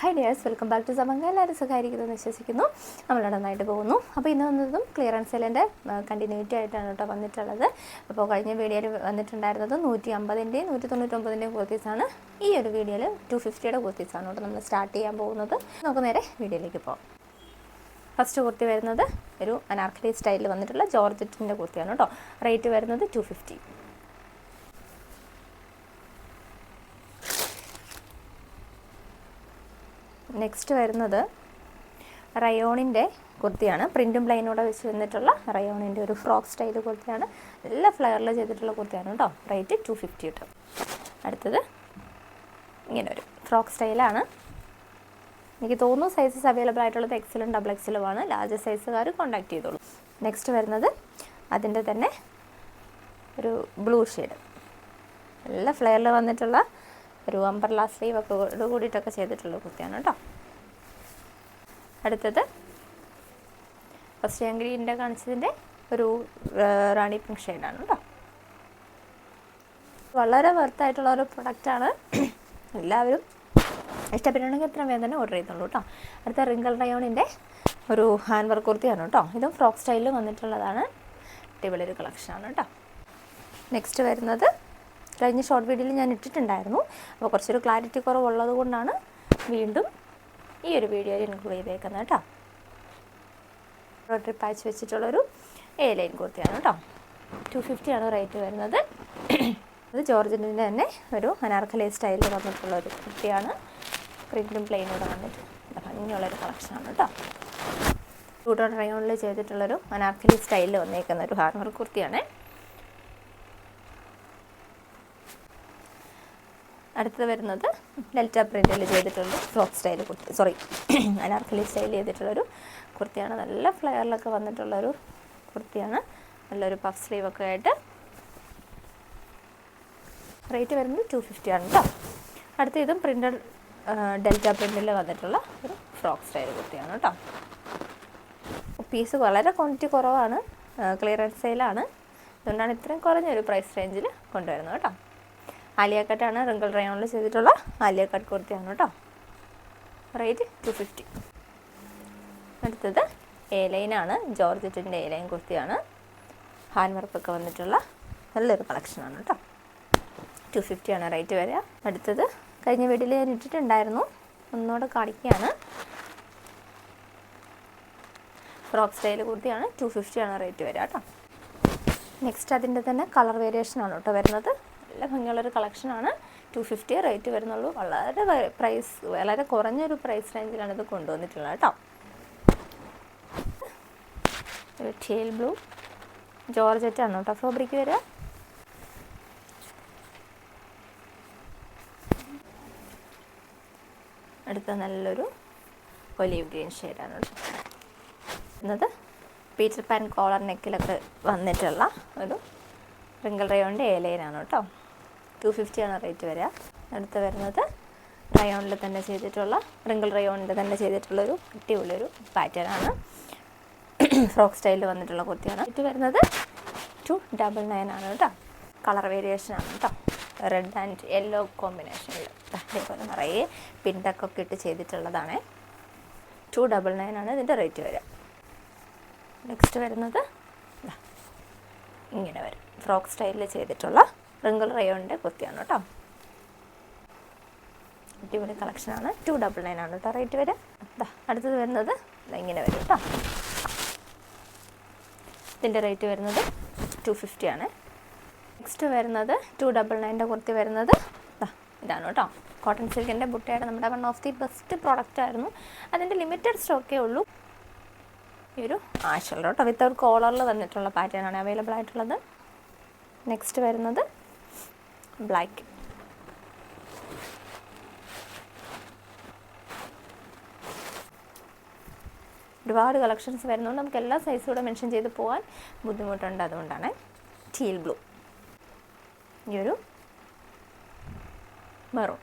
Hi dears welcome back to സമങ്ക എല്ലാവരും സുഖമായിരിക്കുന്നു വിശ്വസിക്കുന്നു. നമ്മൾ നന്നായിട്ട് പോകുന്നു. അപ്പോൾ ഇന്ന് വന്നതും ക്ലിയറൻസ് സെല്ലിന്റെ കണ്ടിന്യൂറ്റി ആയിട്ടാണ് കേട്ടോ വന്നിട്ടുള്ളത്. അപ്പോൾ കഴിഞ്ഞ വീഡിയോയിൽ വന്നിട്ടുണ്ടായിരുന്നത് നൂറ്റി അമ്പതിന്റെയും നൂറ്റി തൊണ്ണൂറ്റൊമ്പതിന്റെയും കുർത്തീസാണ് ഈ ഒരു വീഡിയോയിൽ ടു ഫിഫ്റ്റിയുടെ കുർത്തീസാണ് കേട്ടോ നമ്മൾ സ്റ്റാർട്ട് ചെയ്യാൻ പോകുന്നത്. നമുക്ക് നേരെ വീഡിയോയിലേക്ക് പോകാം. ഫസ്റ്റ് കുർത്തി വരുന്നത് ഒരു അനാർക്കലി സ്റ്റൈലിൽ വന്നിട്ടുള്ള ജോർജറ്റിന്റെ കുർത്തിയാണ് കേട്ടോ. റേറ്റ് വരുന്നത് ടു ഫിഫ്റ്റി നെക്സ്റ്റ് വരുന്നത് റയോണിന്റെ കുർത്തിയാണ്. പ്രിന്റും പ്ലൈനോടെ വെച്ച് വന്നിട്ടുള്ള റയോണിന്റെ ഒരു ഫ്രോക്ക് സ്റ്റൈൽ കുർത്തിയാണ്. നല്ല ഫ്ലെയറിൽ ചെയ്തിട്ടുള്ള കുർത്തിയാണ് കേട്ടോ. റേറ്റ് ടു ഫിഫ്റ്റി കിട്ടും അടുത്തത് ഇങ്ങനെ ഒരു ഫ്രോക്ക് സ്റ്റൈലാണ് എനിക്ക് തോന്നുന്നു സൈസസ് അവൈലബിൾ ആയിട്ടുള്ളത് എക്സലും ഡബിൾ എക്സലുമാണ് ലാർജ് സൈസുകാർ കോൺടാക്ട് ചെയ്തോളൂ. നെക്സ്റ്റ് വരുന്നത് അതിന്റെ തന്നെ ഒരു ബ്ലൂ ഷെയ്ഡ് നല്ല ഫ്ലെയറിൽ വന്നിട്ടുള്ള ഒരു അമ്പർല സ്ലീവ് ഒക്കെ കൂടെ കൂടിയിട്ടൊക്കെ ചെയ്തിട്ടുള്ള കുർത്തിയാണ് കേട്ടോ. അടുത്തത് ഫസ്റ്റ് ഗ്രീനിന്റെ കാണിച്ചതിന്റെ ഒരു റാണി പിങ്ക് ഷെയ്ഡാണ് കേട്ടോ. വളരെ വെർത്തായിട്ടുള്ള ഒരു പ്രൊഡക്റ്റാണ്. എല്ലാവരും ഇഷ്ടപ്പെട്ടുണ്ടെങ്കിൽ എത്രയും വേഗം തന്നെ ഓർഡർ ചെയ്തോളൂ കേട്ടോ. അടുത്ത റിങ്കിൾ റയോണിന്റെ ഒരു ഹാൻഡ് വർക്ക് കുർത്തിയാണ് കേട്ടോ. ഇതും ഫ്രോക്ക് സ്റ്റൈലിൽ വന്നിട്ടുള്ളതാണ്. അടിപൊളി കളക്ഷനാണ് കേട്ടോ. നെക്സ്റ്റ് വരുന്നത് കഴിഞ്ഞ ഷോർട്ട് വീഡിയോയിൽ ഞാൻ ഇട്ടിട്ടുണ്ടായിരുന്നു. അപ്പോൾ കുറച്ചൊരു ക്ലാരിറ്റി കുറവുള്ളത് കൊണ്ടാണ് വീണ്ടും ഈ ഒരു വീഡിയോയിൽ ഇൻക്ലൂഡ് ചെയ്തേക്കുന്നത് കേട്ടോ ട്രിപ്പ് പാച്ച് വെച്ചിട്ടുള്ളൊരു എ ലൈൻ കുർത്തിയാണ് കേട്ടോ ടു ഫിഫ്റ്റിയാണ് റേറ്റ് വരുന്നത്. അത് ജോർജിന്റെ തന്നെ ഒരു അനാർക്കലി സ്റ്റൈലിൽ വന്നിട്ടുള്ള ഒരു കുർത്തിയാണ്. പ്രിന്റും പ്ലെയിനോട് വന്നിട്ട് ഭംഗിയുള്ളൊരു കളക്ഷനാണ് കേട്ടോ ടൂട്ടോ ട്രയോണിൽ ചെയ്തിട്ടുള്ളൊരു അനാർക്കലി സ്റ്റൈലിൽ വന്നേക്കുന്ന ഒരു ഹാർമർ കുർത്തിയാണ് അടുത്തത് വരുന്നത് ഡെൽറ്റ പ്രിന്റിൽ ചെയ്തിട്ടുള്ള frock style kurti sorry Anarkali style ചെയ്തിട്ടുള്ളൊരു കുർത്തിയാണ്. നല്ല ഫ്ലെയറിലൊക്കെ വന്നിട്ടുള്ളൊരു കുർത്തിയാണ്. നല്ലൊരു പഫ് സ്ലീവ് ഒക്കെ ആയിട്ട്. റേറ്റ് വരുന്നത് ടു ഫിഫ്റ്റി ആണ് കേട്ടോ അടുത്ത ഇതും പ്രിന്റഡ് ഡെൽറ്റ പ്രിന്റിൽ വന്നിട്ടുള്ള ഒരു ഫ്രോക്ക് സ്റ്റൈൽ കുർത്തിയാണ് കേട്ടോ പീസ് വളരെ ക്വാണ്ടിറ്റി കുറവാണ് ക്ലിയറൻസ് സെയിലാണ് അതുകൊണ്ടാണ് ഇത്രയും കുറഞ്ഞൊരു പ്രൈസ് റേഞ്ചിൽ കൊണ്ടുവരുന്നത് കേട്ടോ ആലിയ കട്ടാണ് റിങ്കിൾ റയോണിൽ ചെയ്തിട്ടുള്ള ആലിയ കട്ട് കുർത്തിയാണ് കേട്ടോ. റേറ്റ് ടു ഫിഫ്റ്റി അടുത്തത് എ ലൈനാണ് ജോർജറ്റിന്റെ എ ലൈൻ കുർത്തിയാണ്. ഹാൻഡ് വർക്കൊക്കെ വന്നിട്ടുള്ള നല്ലൊരു കളക്ഷനാണ് കേട്ടോ. ടു ഫിഫ്റ്റിയാണ് റേറ്റ് വരിക. അടുത്തത് കഴിഞ്ഞ വീട്ടിൽ ഞാൻ ഇട്ടിട്ടുണ്ടായിരുന്നു. ഒന്നുകൂടെ കാണിക്കുകയാണ്. ഫ്രോക്ക് സ്റ്റൈൽ കുർത്തിയാണ്. ടു ഫിഫ്റ്റിയാണ് റേറ്റ് വരിക കേട്ടോ. നെക്സ്റ്റ് അതിന്റെ തന്നെ കളർ വേരിയേഷനാണ് കേട്ടോ വരുന്നത്. നല്ല ഭംഗിയുള്ളൊരു കളക്ഷനാണ്. ടു ഫിഫ്റ്റി റേറ്റ് വരുന്നുള്ളൂ. വളരെ പ്രൈസ് വളരെ കുറഞ്ഞൊരു പ്രൈസ് റേഞ്ചിലാണ് ഇത് കൊണ്ടുവന്നിട്ടുള്ളത് കേട്ടോ. ഒരു ടേൽ ബ്ലൂ ജോർജറ്റ് ആണ് കേട്ടോ ഫാബ്രിക് വരിക. അടുത്ത നല്ലൊരു ഒലീവ് ഗ്രീൻ ഷെയ്ഡാണ് കേട്ടോ. പീറ്റർ പാൻ കോളർ നെക്കിലൊക്കെ വന്നിട്ടുള്ള ഒരു റിങ്കിൾ റയോണിന്റെ എ ലൈനാണ് കേട്ടോ. ടു ഫിഫ്റ്റിയാണ് റേറ്റ് വരിക. അടുത്ത് വരുന്നത് റയോണിൽ തന്നെ ചെയ്തിട്ടുള്ള റിങ്കിൾ റയോണിന്റെ തന്നെ ചെയ്തിട്ടുള്ളൊരു പാറ്റേൺ ആണ്. ഫ്രോക്ക് സ്റ്റൈലിൽ വന്നിട്ടുള്ള കുർത്തിയാണ് ഇത് വരുന്നത് ടു ഡബിൾ നയൻ ആണ് കേട്ടോ കളർ വേരിയേഷൻ ആണ് കേട്ടോ റെഡ് ആൻഡ് യെല്ലോ കോമ്പിനേഷനിൽ അതേപോലെ നിറയെ പിണ്ടക്കൊക്കെ ഇട്ട് ചെയ്തിട്ടുള്ളതാണ്. ടു ഡബിൾ നയൻ ആണ് ഇതിന്റെ റേറ്റ് വരിക. നെക്സ്റ്റ് വരുന്നത് ഇങ്ങനെ വരും. ഫ്രോക്ക് സ്റ്റൈലിൽ ചെയ്തിട്ടുള്ള റിങ്കിൾ റയോണിന്റെ കുർത്തിയാണ് കേട്ടോ. അടിപൊളി കളക്ഷനാണ് ടു ഡബിൾ നയൻ ആണ് കേട്ടോ. റേറ്റ് വരെ. അടുത്തത് വരുന്നത് ഇങ്ങനെ വരും കേട്ടോ. ഇതിന്റെ റേറ്റ് വരുന്നത് ടു ഫിഫ്റ്റി ആണ്. നെക്സ്റ്റ് വരുന്നത് ടു ഡബിൾ നയന്റെ കുർത്തി വരുന്നത് ഇതാണ് കേട്ടോ. കോട്ടൺ സിൽക്കിന്റെ ബുട്ടയുടെ നമ്മുടെ one of the best product ആയിരുന്നു. അതിന്റെ ലിമിറ്റഡ് സ്റ്റോക്കേ ഉള്ളൂ. ഈ ഒരു ആഷുള്ള കേട്ടോ. വിത്തൗട്ട് കോളറിൽ വന്നിട്ടുള്ള പാറ്റേൺ ആണ് അവൈലബിൾ ആയിട്ടുള്ളത്. നെക്സ്റ്റ് വരുന്നത് ബ്ലാക്ക് ഒരുപാട് കളക്ഷൻസ് വരുന്നതുകൊണ്ട് നമുക്ക് എല്ലാ സൈസും കൂടെ മെൻഷൻ ചെയ്ത് പോകാൻ ബുദ്ധിമുട്ടുണ്ട്. അതുകൊണ്ടാണ് ടീൽ ബ്ലൂ ഈ ഒരു മെറൂൺ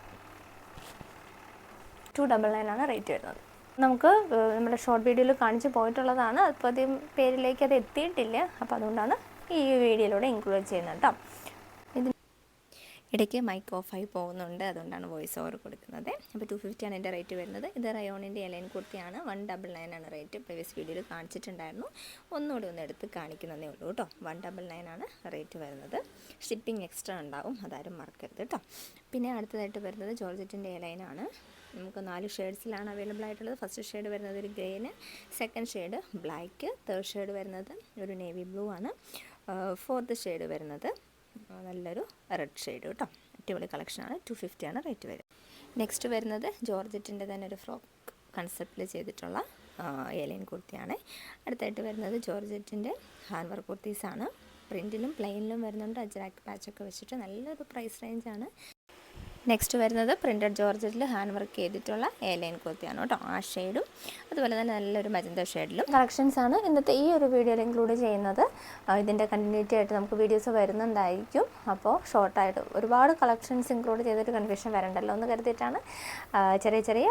ടു ഡബിൾ നയൻ ആണ് റേറ്റ് വരുന്നത്. നമുക്ക് നമ്മുടെ ഷോർട്ട് വീഡിയോയിൽ കാണിച്ച് പോയിട്ടുള്ളതാണ്. അപ്പോൾ അധികം പേരിലേക്ക് അത് എത്തിയിട്ടില്ല. അപ്പോൾ അതുകൊണ്ടാണ് ഈ വീഡിയോയിലൂടെ ഇൻക്ലൂഡ് ചെയ്യുന്നത് കേട്ടോ ഇടയ്ക്ക് മൈക്ക് ഓഫായി പോകുന്നുണ്ട്. അതുകൊണ്ടാണ് വോയിസ് ഓവർ കൊടുക്കുന്നത്. അപ്പോൾ ടു ഫിഫ്റ്റിയാണ് എന്റെ റേറ്റ് വരുന്നത്. ഇത് റയോണിന്റെ എലൈൻ കുർത്തിയാണ്. വൺ ഡബിൾ നയൻ ആണ് റേറ്റ് പ്രീവിയസ് വീഡിയോയിൽ കാണിച്ചിട്ടുണ്ടായിരുന്നു. ഒന്നുകൂടി ഒന്ന് എടുത്ത് കാണിക്കുന്നതേ ഉള്ളൂ കേട്ടോ വൺ ഡബിൾ നയൻ ആണ് റേറ്റ് വരുന്നത്. ഷിപ്പിംഗ് എക്സ്ട്രാ ഉണ്ടാവും. അതാരും മറക്കരുത് കേട്ടോ പിന്നെ അടുത്തതായിട്ട് വരുന്നത് ജോർജറ്റിന്റെ എലൈനാണ് നമുക്ക് നാല് ഷെയ്ഡ്സിലാണ് അവൈലബിൾ ആയിട്ടുള്ളത്. ഫസ്റ്റ് ഷെയ്ഡ് വരുന്നത് ഒരു ഗ്രേന് second shade black third shade വരുന്നത് ഒരു നേവി ബ്ലൂ ആണ്. ഫോർത്ത് ഷെയ്ഡ് വരുന്നത് നല്ലൊരു റെഡ് ഷെയ്ഡ് കേട്ടോ. അടിപൊളി കളക്ഷനാണ് ടു ഫിഫ്റ്റിയാണ് റേറ്റ് വരുന്നത്. നെക്സ്റ്റ് വരുന്നത് ജോർജറ്റിന്റെ തന്നെ ഒരു ഫ്രോക്ക് കൺസെപ്റ്റിൽ ചെയ്തിട്ടുള്ള ഏലിയൻ കുർത്തിയാണ്. അടുത്തായിട്ട് വരുന്നത് ജോർജറ്റിന്റെ ഹാൻഡ് വർക്ക് കുർത്തീസാണ് പ്രിന്റിലും പ്ലെയിനിലും വരുന്നുണ്ട്. അജ്രാക്ക് പാച്ചൊക്കെ വെച്ചിട്ട് നല്ലൊരു പ്രൈസ് റേഞ്ചാണ് നെക്സ്റ്റ് വരുന്നത് പ്രിന്റഡ് ജോർജറ്റിൽ ഹാൻഡ് വർക്ക് ചെയ്തിട്ടുള്ള എ ലൈൻ കുർത്തിയാണ് കേട്ടോ. ആ ഷെയ്ഡും അതുപോലെ തന്നെ നല്ലൊരു മജന്ത ഷെയ്ഡിലും കളക്ഷൻസ് ആണ് ഇന്നത്തെ ഈ ഒരു വീഡിയോയിൽ ഇൻക്ലൂഡ് ചെയ്യുന്നത്. ഇതിന്റെ കണ്ടിന്യൂറ്റി ആയിട്ട് നമുക്ക് വീഡിയോസ് വരുന്നുണ്ടായിരിക്കും. അപ്പോൾ ഷോർട്ടായിട്ട് ഒരുപാട് കളക്ഷൻസ് ഇൻക്ലൂഡ് ചെയ്തിട്ട് കൺഫ്യൂഷൻ വരണ്ടല്ലോ എന്ന് കരുതിയിട്ടാണ് ചെറിയ ചെറിയ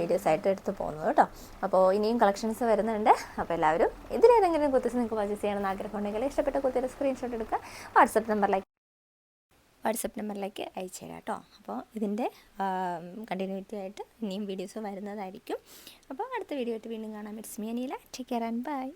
വീഡിയോസ് ആയിട്ട് എടുത്ത് പോകുന്നത് കേട്ടോ. അപ്പോൾ ഇനിയും കളക്ഷൻസ് വരുന്നുണ്ട്. അപ്പോൾ എല്ലാവരും ഇതിലേതെങ്കിലും കുത്തിസ് നിങ്ങൾക്ക് പർച്ചേസ് ചെയ്യണമെന്ന് ആഗ്രഹമുണ്ടെങ്കിൽ ഇഷ്ടപ്പെട്ട കുത്തിയുടെ സ്ക്രീൻഷോട്ട് എടുക്കുക. വാട്സപ്പ് നമ്പറിലേക്ക് വാട്സപ്പ് നമ്പറിലേക്ക് അയച്ചു തരാം കേട്ടോ. അപ്പോൾ ഇതിന്റെ കണ്ടിന്യൂറ്റി ആയിട്ട് ഇനിയും വീഡിയോസ് വരുന്നതായിരിക്കും. അപ്പോൾ അടുത്ത വീഡിയോ ആയിട്ട് വീണ്ടും കാണാം. It's me Aneela take care and bye